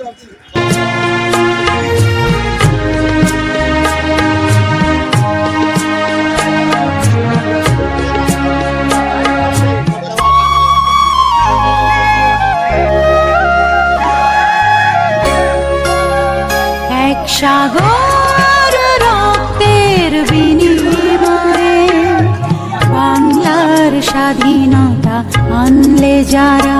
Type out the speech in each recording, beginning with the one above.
এক সাগর রক্তের বিনিময়ে বাংলার স্বাধীনতা আনলে যারা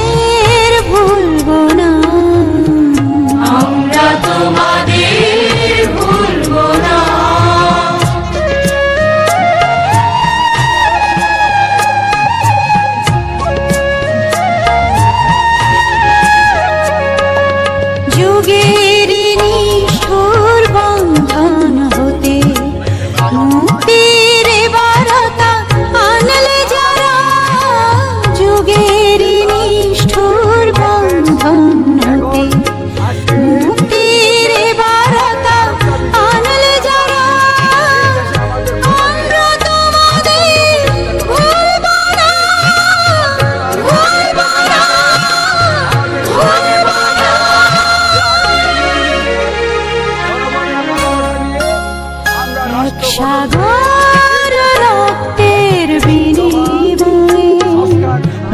সাগর রক্তের বিনিময়ে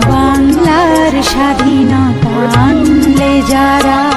বাংলার স্বাধীনতা আনলে যারা